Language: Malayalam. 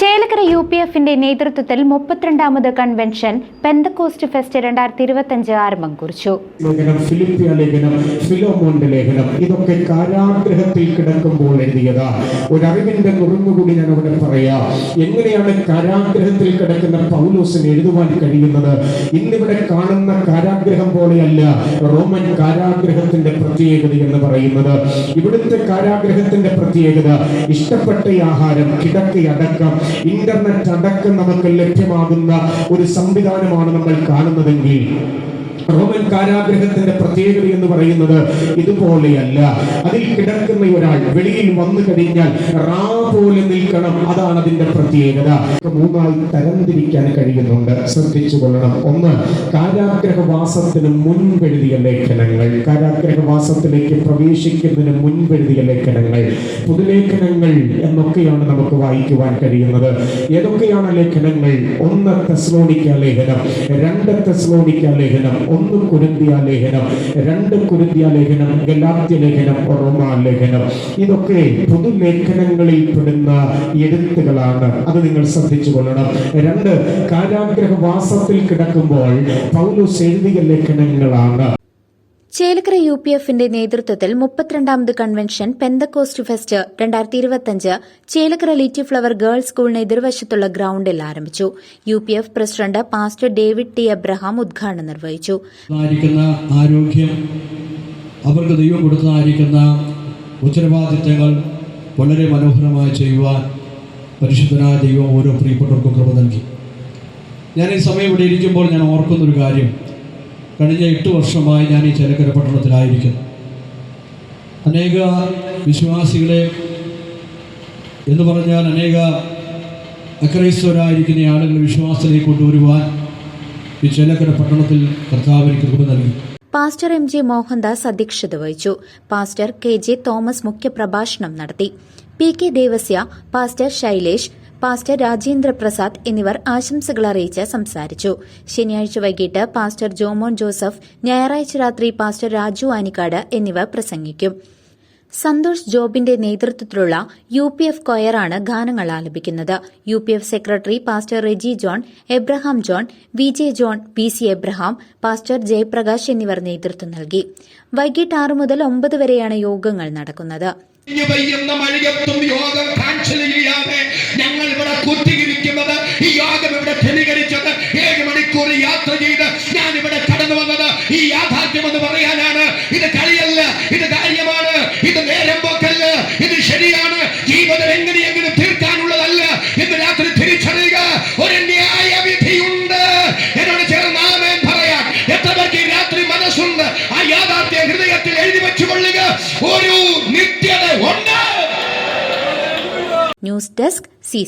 Chelakkara U P എഫിന്റെ നേതൃത്വത്തിൽ മുപ്പത്തിരണ്ടാമത് കൺവെൻഷൻ പെന്തക്കോസ്റ്റ് ഫെസ്റ്റ് രണ്ടായിരത്തി ഇരുപത്തി അഞ്ച് ആരംഭം കുറിച്ചു. ഫിലിപ്പിയ ലേഖനം ഫിലോമോന്റെ ലേഖനം ഇതൊക്കെ കാരാഗ്രഹത്തിൽ കിടക്കുമ്പോൾ എഴുതിയതാ. ഒരറിവിന്റെ നുറുങ്ങുകൂടി ഞാൻ അവിടെ പറയാം. എങ്ങനെയാണ് കാരാഗ്രഹത്തിൽ കിടക്കുന്ന പൗലോസിന് എഴുതുവാൻ കഴിയുന്നത്? ഇന്നിവിടെ കാണുന്ന കാരാഗ്രഹം പോലെയല്ല റോമൻ കാരാഗ്രഹത്തിന്റെ പ്രത്യേകത എന്ന് പറയുന്നത്. ഇവിടുത്തെ കാരാഗ്രഹത്തിന്റെ പ്രത്യേകത ഇഷ്ടപ്പെട്ട ആഹാരം കിടക്കയടക്കം ഇന്റർനെറ്റ് അടക്കം നമുക്ക് ലഭ്യമാകുന്ന ഒരു സംവിധാനമാണ് നമ്മൾ കാണുന്നതെങ്കിൽ റോമൻ കാരാഗ്രഹത്തിന്റെ പ്രത്യേകത എന്ന് പറയുന്നത് ഇതുപോലെയല്ല. അതിൽ കിടക്കുന്ന ഒരാൾ വെളിയിൽ വന്നു കഴിഞ്ഞാൽ റാ പോലെ നിൽക്കണം. അതാണ് അതിന്റെ പ്രത്യേകത. മൂന്നായി തരംതിരിക്കാൻ കഴിയുന്നുണ്ട്. ശ്രദ്ധിച്ചു കൊള്ളണം. ഒന്ന് കാരാഗ്രഹവാസത്തിന് മുൻപെഴുതിയ ലേഖനങ്ങൾ. കാരാഗ്രഹവാസത്തിലേക്ക് പ്രവേശിക്കുന്നതിന് മുൻപെഴുതിയ ലേഖനങ്ങൾ. പുതുലേഖനങ്ങൾ എന്നൊക്കെയാണ് നമുക്ക് വായിക്കുവാൻ കഴിയുന്നത്. ഏതൊക്കെയാണ് ലേഖനങ്ങൾ? ഒന്ന് തെസ്ലോണിക്ക ലേഖനം രണ്ട് തെസ്ലോണിക്ക ലേഖനം ഒന്ന് കുരുന്തിയ ലേഖനം രണ്ട് കുരുന്തിയ ലേഖനം ഗലാത്യ ലേഖനം റോമാ ലേഖനം. ഇതൊക്കെ പുതുലേഖനങ്ങളിൽ പെടുന്ന എഴുത്തുകളാണ്. അത് നിങ്ങൾ ശ്രദ്ധിച്ചു കൊള്ളണം. രണ്ട് കാരാഗ്രഹവാസത്തിൽ കിടക്കുമ്പോൾ പൗലോസ് എഴുതിയ ലേഖനങ്ങളാണ്. ചേലക്കര യു പി എഫിന്റെ നേതൃത്വത്തിൽ മുപ്പത്തിരണ്ടാമത് കൺവെൻഷൻ പെന്തക്കോസ്റ്റ് ഫെസ്റ്റ് രണ്ടായിരത്തി ഇരുപത്തിയഞ്ച് ചേലക്കര ലിറ്റി ഫ്ലവർ ഗേൾസ് സ്കൂളിന് എതിർവശത്തുള്ള ഗ്രൌണ്ടിൽ ആരംഭിച്ചു. U P F president pastor David T Abraham ഉദ്ഘാടനം നിർവഹിച്ചു. ആരോഗ്യം അവർക്ക് ദൈവം കൊടുത്തതായിരിക്കുന്ന ഉത്തരവാദിത്തങ്ങൾ വളരെ മനോഹരമായി ചെയ്യുവാൻ പരിശുദ്ധനായ ദൈവം ഓരോ പ്രിയപ്പെട്ടവർക്കും കൃപ നൽകി. ഞാൻ ഈ സമയം ഇവിടെ ഇരിക്കുമ്പോൾ ഞാൻ ഓർക്കുന്നൊരു കാര്യം. കഴിഞ്ഞ എട്ട് വർഷമായി ഞാൻ ഈ ചേലക്കര പട്ടണത്തിലായിരിക്കുന്നു. അനേക വിശ്വാസികളെ എന്ന് പറഞ്ഞാൽ അനേക അക്രൈസ്തവരായിരിക്കുന്ന ആളുകൾ വിശ്വാസത്തിലേക്ക് കൊണ്ടുവരുവാൻ ഈ ചേലക്കര പട്ടണത്തിൽ കർത്താവിന് കൃപ നൽകി. പാസ്റ്റർ എം ജെ മോഹൻദാസ് അധ്യക്ഷത വഹിച്ചു. പാസ്റ്റർ കെ ജെ തോമസ് മുഖ്യപ്രഭാഷണം നടത്തി. P K Devasya pastor Shailesh pastor Rajendra Prasad എന്നിവർ ആശംസകൾ അറിയിച്ച് സംസാരിച്ചു. ശനിയാഴ്ച വൈകിട്ട് പാസ്റ്റർ ജോമോൻ ജോസഫ് ഞായറാഴ്ച രാത്രി പാസ്റ്റർ രാജു ആനിക്കാട് എന്നിവർ പ്രസംഗിക്കും. സന്തോഷ് ജോബിന്റെ നേതൃത്വത്തിലുള്ള യു പി എഫ് കൊയറാണ് ഗാനങ്ങൾ ആലപിക്കുന്നത്. U P F secretary pastor Reji John Abraham John V J John P C Abraham pastor Jayaprakash എന്നിവർ നേതൃത്വം നൽകി. വൈകിട്ട് ആറ് മുതൽ ഒമ്പത് വരെയാണ് യോഗങ്ങൾ നടക്കുന്നത്. യോഗം ഞങ്ങൾ ഇവിടെ ഈ യോഗം ഇവിടെ മണിക്കൂർ യാത്ര ചെയ്ത് ഞാൻ ഇവിടെ കടന്നു ഈ പറയാനാണ്. ഇത് ഇത് ഇത് നേരം പോക്കല്ല ഇത് ശരിയാണ്. ജീവിതം തീർക്കാനുള്ളതല്ല രാത്രി തിരിച്ചറിയുക. ഒരു രാത്രി ആ ഹൃദയത്തിൽ എഴുതി ഒരു ന്യൂസ് ഡെസ്ക് സി